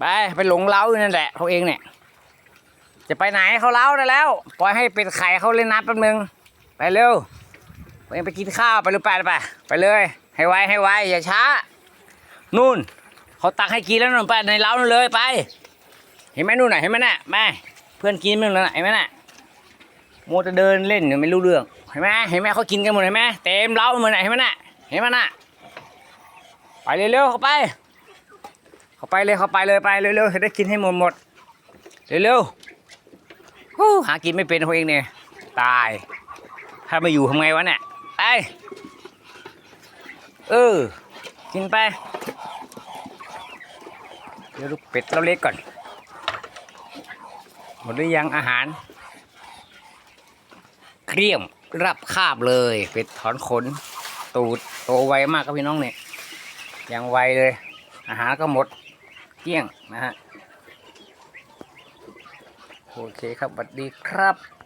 ไปไปหลงเล้าอยู่นั่นแหละเขาเองเนี่ย จะไปไหนเขาเล้าได้แล้ว ปล่อยให้เป็ดไข่เขาเล่นน้ำแป๊บนึง ไปเร็วไปไปกินข้าวไปหรือไปไปไปเลย ให้ไวให้ไวอย่าช้า นู่นเขาตักให้กินแล้วนู่นไปในเล้านู่นเลยไป เห็นไหมนู่นน่ะเห็นไหมน่ะแม่เพื่อนกินมั้งน่ะเห็นไหมน่ะโมจะเดินเล่นเนี่ยไม่รู้เรื่องเห็นไหมเห็นไหมเขากินกันหมดเห็นไหมเต็มเล้าเหมือนไหนเห็นไหมน่ะเห็นไหมน่ะไปเร็วๆเข้าไป เข้าไปเลยเข้าไปเลยไปเร็วๆจะได้กินให้หมดหมดเร็วๆฮู้หากินไม่เป็นเขาเองเนี่ยตาย ถ้าไม่อยู่ทำไงวะเนี่ยไปเออกินไปเดี๋ยวลูกเป็ดเราเล็กก่อน หมดหรือยังอาหารเกลี้ยมรับคาบเลย เป็ดถอนขน ตูดโตไวมากครับพี่น้องเนี่ยยังไวเลย อาหารก็หมด เกี้ยงนะฮะ โอเคครับสวัสดีครับ